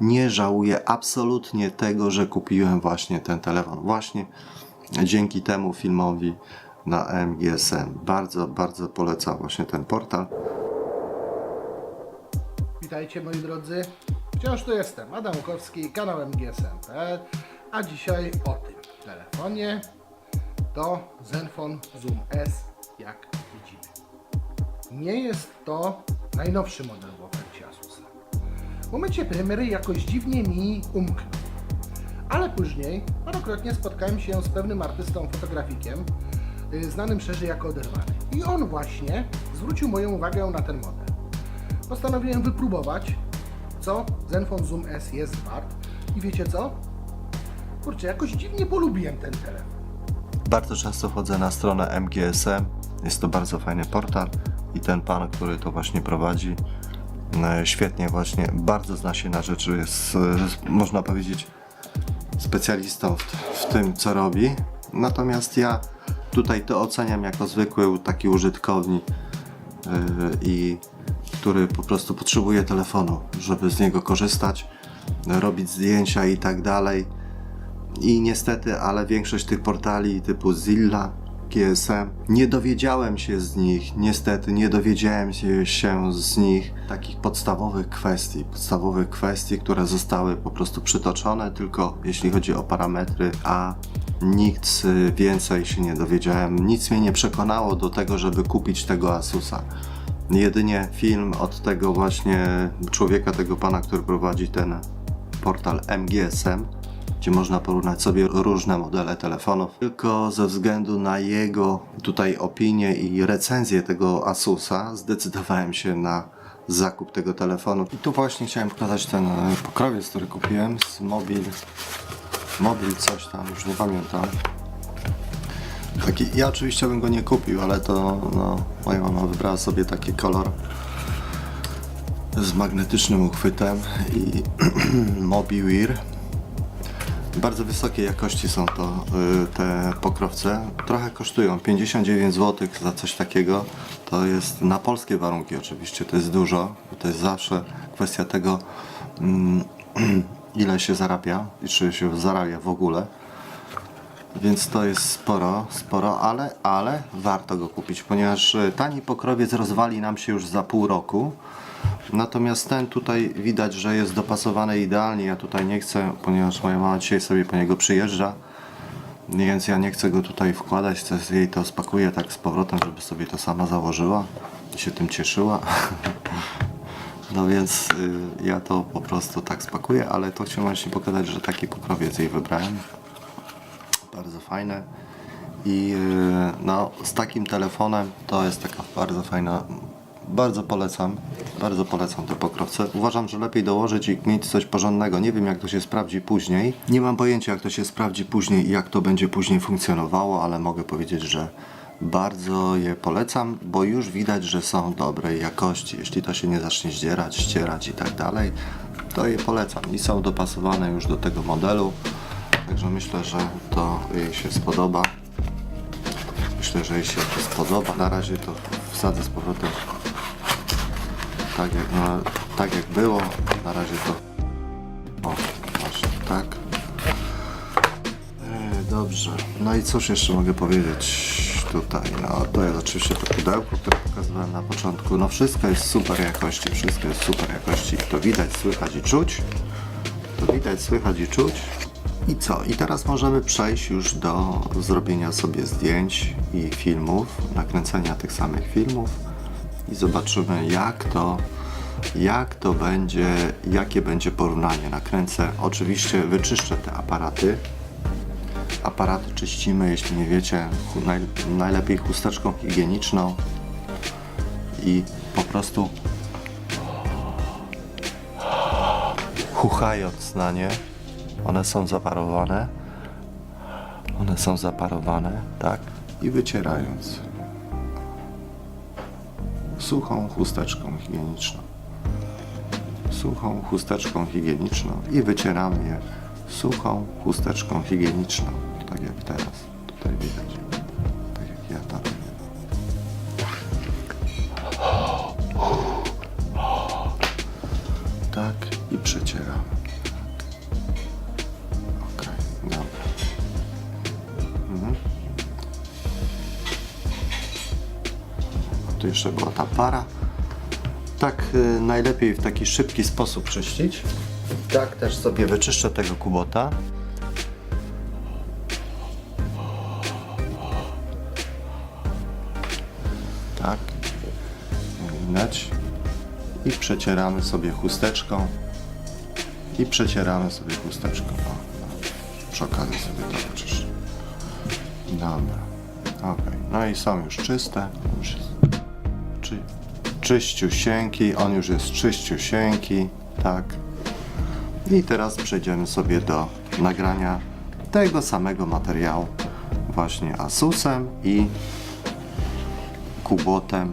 nie żałuję absolutnie tego, że kupiłem właśnie ten telefon. Właśnie dzięki temu filmowi na MGSM. Bardzo, bardzo polecam właśnie ten portal. Witajcie moi drodzy. Wciąż tu jestem, Adam Łukowski, kanał MGSM.pl A dzisiaj o tym telefonie to Zenfone Zoom S, jak widzimy. Nie jest to najnowszy model. W momencie premiery jakoś dziwnie mi umknął. Ale później parokrotnie spotkałem się z pewnym artystą, fotografikiem, y, znanym szerzej jako Oderwany. I on właśnie zwrócił moją uwagę na ten model postanowiłem wypróbować, co Zenfone Zoom S jest wart. I wiecie co? Kurczę, jakoś dziwnie polubiłem ten telefon. Bardzo często wchodzę na stronę MGSM. Jest to bardzo fajny portal i ten pan, który to właśnie prowadzi, e, świetnie właśnie, bardzo zna się na rzeczy, jest, e, można powiedzieć, specjalistą w, w tym, co robi. Natomiast ja tutaj to oceniam jako zwykły taki użytkownik yy, i który po prostu potrzebuje telefonu, żeby z niego korzystać, robić zdjęcia i tak dalej. I niestety, ale większość tych portali typu Zilla, GSM, nie dowiedziałem się z nich, niestety nie dowiedziałem się, z nich. Takich podstawowych kwestii, podstawowych kwestii, które zostały po prostu przytoczone, tylko jeśli chodzi o parametry, a y, więcej się nie dowiedziałem. Nic mnie nie przekonało do tego, żeby kupić tego Asusa. Jedynie film od tego właśnie człowieka, tego pana, który prowadzi ten portal MGSM, gdzie można porównać sobie różne modele telefonów. Tylko ze względu na jego tutaj opinię i recenzję tego Asusa zdecydowałem się na zakup tego telefonu. I tu właśnie chciałem pokazać ten e, pokrowiec, który kupiłem z mobil, mobil coś tam, już nie pamiętam. Taki, ja oczywiście bym go nie kupił, ale to no, moja mama wybrała sobie taki kolor z magnetycznym uchwytem i MobiWear. Bardzo wysokiej jakości są to y, te pokrowce. Trochę kosztują 59 zł za coś takiego. To jest na polskie warunki oczywiście, to jest dużo. To jest zawsze kwestia tego, mm, ile się zarabia i czy się zarabia w ogóle. Więc to jest sporo, sporo, ale, ale warto go kupić, ponieważ e, tani pokrowiec rozwali nam się już za pół roku. Natomiast ten tutaj widać, że jest dopasowany idealnie. Ja tutaj nie chcę, ponieważ moja mama dzisiaj sobie po niego przyjeżdża. Więc ja nie chcę go tutaj wkładać, chcę jej to spakuję tak z powrotem, żeby sobie to sama założyła i się tym cieszyła. No więc y, ja to po prostu tak spakuję, ale to chciałem właśnie pokazać, że taki pokrowiec jej wybrałem bardzo fajne i yy, no, z takim telefonem to jest taka bardzo fajna bardzo polecam bardzo polecam te pokrowce uważam, że lepiej dołożyć i mieć coś porządnego nie wiem jak to się sprawdzi później nie mam pojęcia jak to się sprawdzi później i jak to będzie później funkcjonowało ale mogę powiedzieć, że bardzo je polecam, bo już widać, że są dobrej jakości. Jeśli to się nie zacznie zdzierać, ścierać i tak dalej, to je polecam i są dopasowane już do tego modelu. Także myślę, że to jej się spodoba. Myślę, że jej się to spodoba. Na razie to wsadzę z powrotem tak jak, no, tak jak było. Na razie to o, właśnie tak. E, Dobrze. No i cóż jeszcze mogę powiedzieć tutaj? No to jest oczywiście to pudełko, które pokazywałem na początku. No wszystko jest super jakości, wszystko jest super jakości. To widać, słychać i czuć. To widać, słychać i czuć. I co? I teraz możemy przejść już do zrobienia sobie zdjęć i filmów, nakręcenia tych samych filmów i zobaczymy jak to, jak to będzie, jakie będzie porównanie. Nakręcę, oczywiście wyczyszczę te aparaty. Aparaty czyścimy, jeśli nie wiecie, najlepiej chusteczką higieniczną i po prostu chuchając na nie. One są zaparowane. One są zaparowane, tak? I wycierając. Suchą chusteczką higieniczną. Suchą chusteczką higieniczną i wycieramy je suchą chusteczką higieniczną. Tak jak teraz. Tutaj widać. Tu jeszcze była ta para. Tak y, najlepiej w taki szybki sposób czyścić. Tak też sobie wyczyszczę tego kubota. Tak. Widać. I przecieramy sobie chusteczką. I przecieramy sobie chusteczką. O, no. Przy okazji sobie to wyczyszczę. Dobra. Okej. No i są już czyste. Już jest czyściusieńki. On już jest czyściusieńki. Tak. I teraz przejdziemy sobie do nagrania tego samego materiału. Właśnie Asusem i kubotem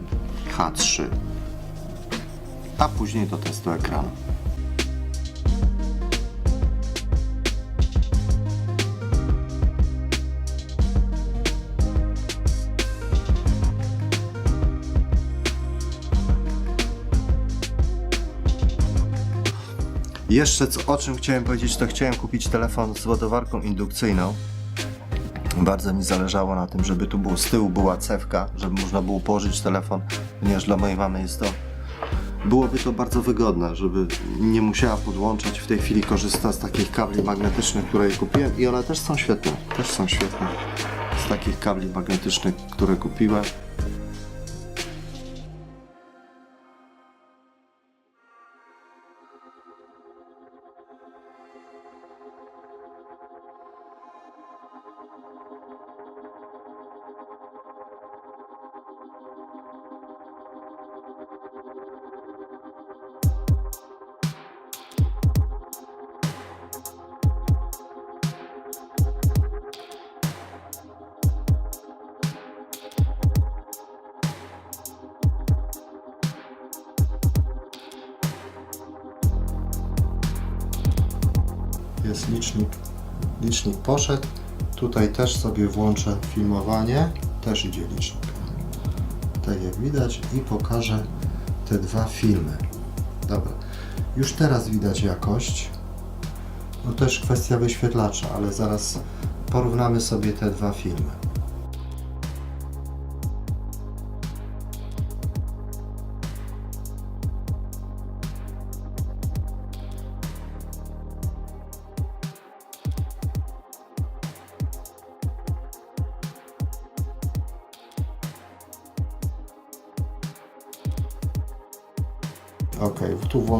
H3. A później do testu ekranu. Jeszcze co, o czym chciałem powiedzieć, to chciałem kupić telefon z ładowarką indukcyjną. Bardzo mi zależało na tym, żeby tu był, z tyłu była cewka, żeby można było położyć telefon, ponieważ dla mojej mamy jest to byłoby to bardzo wygodne, żeby nie musiała podłączać. W tej chwili korzysta z takich kabli magnetycznych, które jej kupiłem i one też są świetne. Też są świetne. Z takich kabli magnetycznych, które kupiłem. Licznik. Licznik poszedł. Tutaj też sobie włączę filmowanie. Też idzie licznik. Tak jak widać i pokażę te dwa filmy. Dobra. Już teraz widać jakość. No też kwestia wyświetlacza, ale zaraz porównamy sobie te dwa filmy.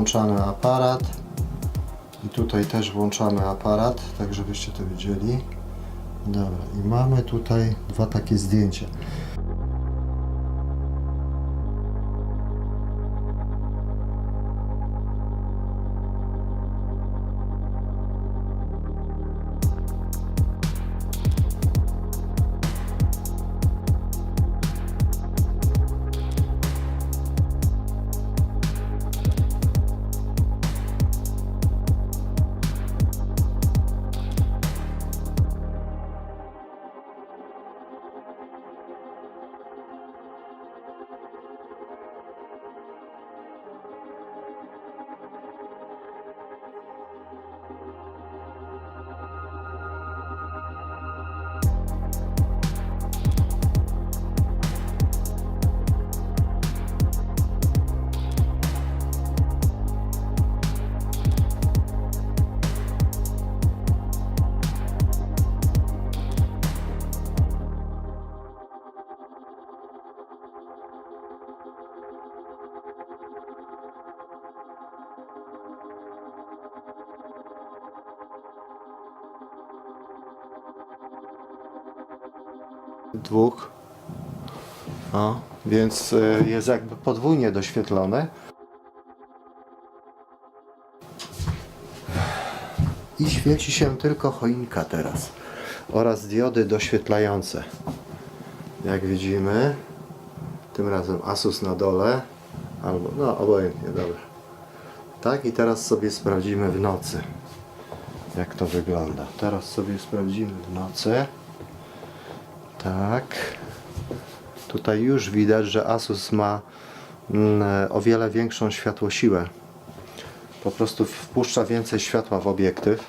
Włączamy aparat i tutaj też włączamy aparat, tak żebyście to widzieli. Dobra, i mamy tutaj dwa takie zdjęcia. Dwóch. O, więc y, jest jakby podwójnie doświetlony. I świeci się tylko choinka teraz. Oraz diody doświetlające. Jak widzimy, tym razem Asus na dole. Albo, no obojętnie, dobra. Tak, i teraz sobie sprawdzimy w nocy. Jak to wygląda. Teraz sobie sprawdzimy w nocy. Tak. Tutaj już widać, że Asus ma mm, o wiele większą światłosiłę. Po prostu wpuszcza więcej światła w obiektyw.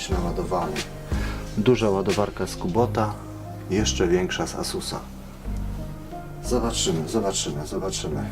Być naładowany. Duża ładowarka z Kubota, jeszcze większa z Asusa. Zobaczymy, zobaczymy, zobaczymy.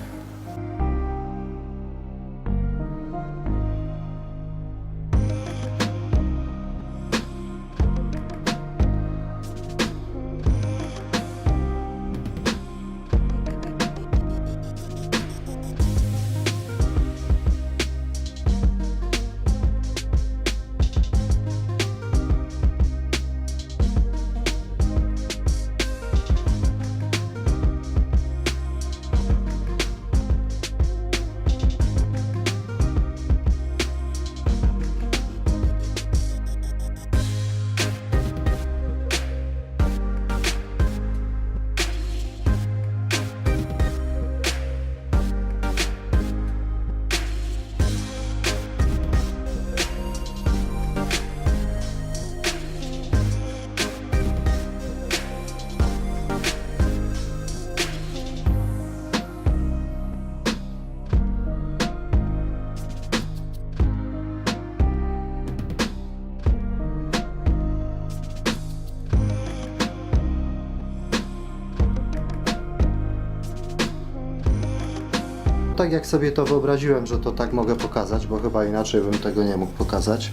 Tak jak sobie to wyobraziłem, że to tak mogę pokazać, bo chyba inaczej bym tego nie mógł pokazać.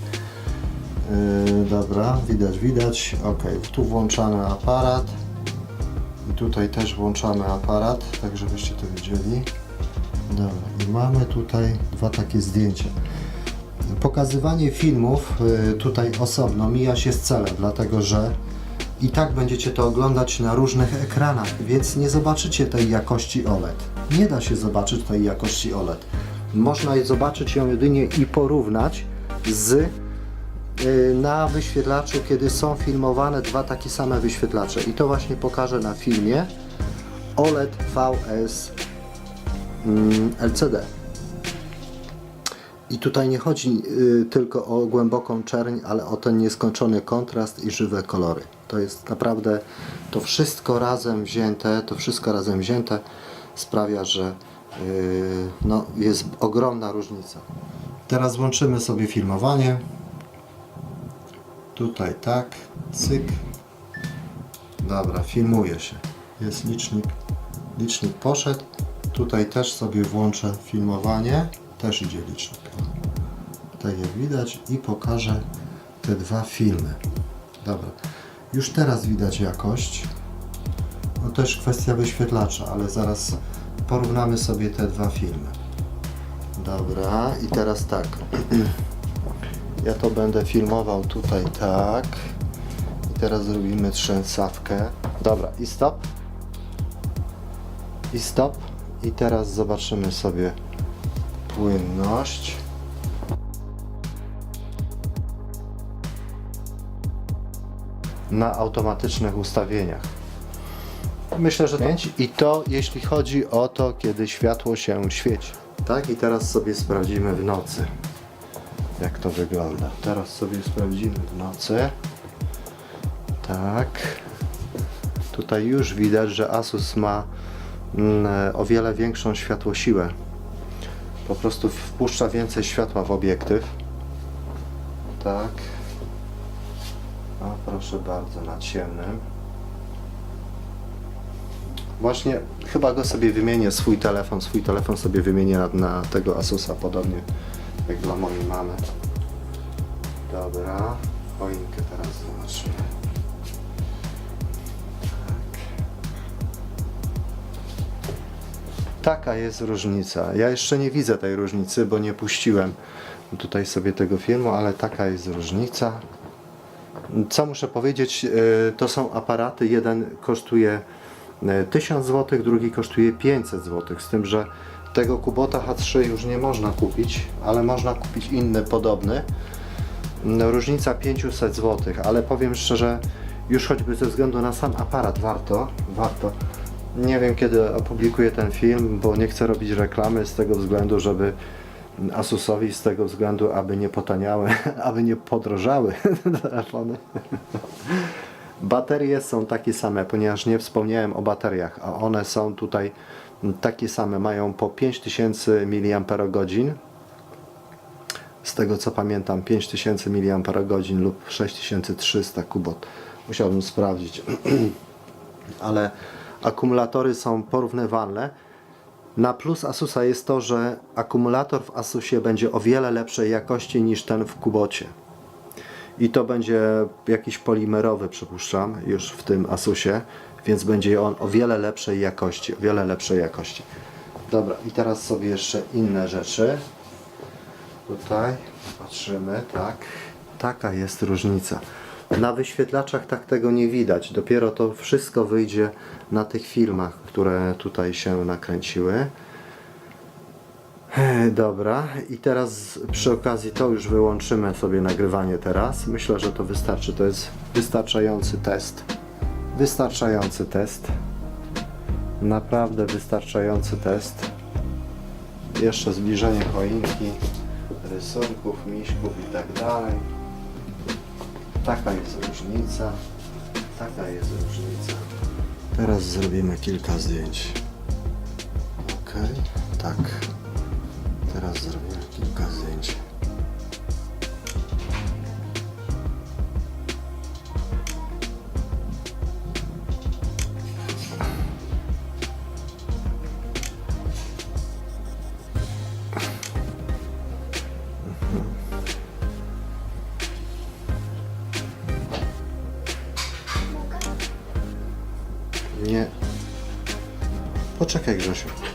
Yy, dobra, widać, widać. Ok, tu włączamy aparat. I tutaj też włączamy aparat, tak żebyście to widzieli. Dobra, i mamy tutaj dwa takie zdjęcia. Pokazywanie filmów yy, tutaj osobno mija się z celem, dlatego że i tak będziecie to oglądać na różnych ekranach, więc nie zobaczycie tej jakości OLED. Nie da się zobaczyć tej jakości OLED. Można zobaczyć ją jedynie i porównać z y, na wyświetlaczu, kiedy są filmowane dwa takie same wyświetlacze. I to właśnie pokażę na filmie OLED VS mm, LCD. I tutaj nie chodzi y, tylko o głęboką czerń, ale o ten nieskończony kontrast i żywe kolory. To jest naprawdę to wszystko razem wzięte, to wszystko razem wzięte sprawia, że y, no, jest ogromna różnica. Teraz włączymy sobie filmowanie. Tutaj tak, cyk. Dobra, filmuje się. Jest licznik. Licznik poszedł. Tutaj też sobie włączę filmowanie. Też idzie licznik. Tak jak widać i pokażę te dwa filmy. Dobra. Już teraz widać jakość. No też kwestia wyświetlacza, ale zaraz porównamy sobie te dwa filmy. Dobra, i teraz tak. Ja to będę filmował tutaj tak. I teraz zrobimy trzęsawkę. Dobra, i stop. I stop. I teraz zobaczymy sobie płynność. Na automatycznych ustawieniach. Myślę, że 5 i to jeśli chodzi o to, kiedy światło się świeci. Tak, i teraz sobie sprawdzimy w nocy, jak to wygląda. Teraz sobie sprawdzimy w nocy. Tak. Tutaj już widać, że Asus ma mm, o wiele większą światłosiłę. Po prostu wpuszcza więcej światła w obiektyw. Tak. O, proszę bardzo, na ciemnym. Właśnie chyba go sobie wymienię, swój telefon, swój telefon sobie wymienię na, na tego Asusa, podobnie jak dla mojej mamy. Dobra, choinkę teraz zobaczymy. Tak. Taka jest różnica. Ja jeszcze nie widzę tej różnicy, bo nie puściłem tutaj sobie tego filmu, ale taka jest różnica. Co muszę powiedzieć, e, to są aparaty, jeden kosztuje 1000 zł, drugi kosztuje 500 zł, z tym, że tego Kubota H3 już nie można kupić, ale można kupić inny podobny. No, Różnica 500 zł, ale powiem szczerze, już choćby ze względu na sam aparat warto, warto. Nie wiem kiedy opublikuję ten film, bo nie chcę robić reklamy z tego względu, żeby Asusowi z tego względu, aby nie potaniały, aby nie podrożały telefony. Baterie są takie same, ponieważ nie wspomniałem o bateriach, a one są tutaj takie same, mają po 5000 mAh. z tego co pamiętam 5000 mAh lub 6300 kubot. Musiałbym sprawdzić. Ale akumulatory są porównywalne. Na plus Asusa jest to, że akumulator w Asusie będzie o wiele lepszej jakości niż ten w Kubocie. I to będzie jakiś polimerowy, przypuszczam, już w tym Asusie, więc będzie on o wiele lepszej jakości, o wiele lepszej jakości. Dobra, i teraz sobie jeszcze inne rzeczy. Tutaj patrzymy, tak. Taka jest różnica. Na wyświetlaczach tak tego nie widać. Dopiero to wszystko wyjdzie na tych filmach, które tutaj się nakręciły. Dobra, i teraz przy okazji to już wyłączymy sobie nagrywanie teraz. Myślę, że to wystarczy. To jest wystarczający test. Wystarczający test. Naprawdę wystarczający test. Jeszcze zbliżenie choinki, rysunków, miśków i tak dalej. Taka jest różnica. Taka jest różnica. Teraz zrobimy kilka zdjęć. Ok, tak. Teraz zrobimy kilka zdjęć. Nie. Poczekaj Grzesiu.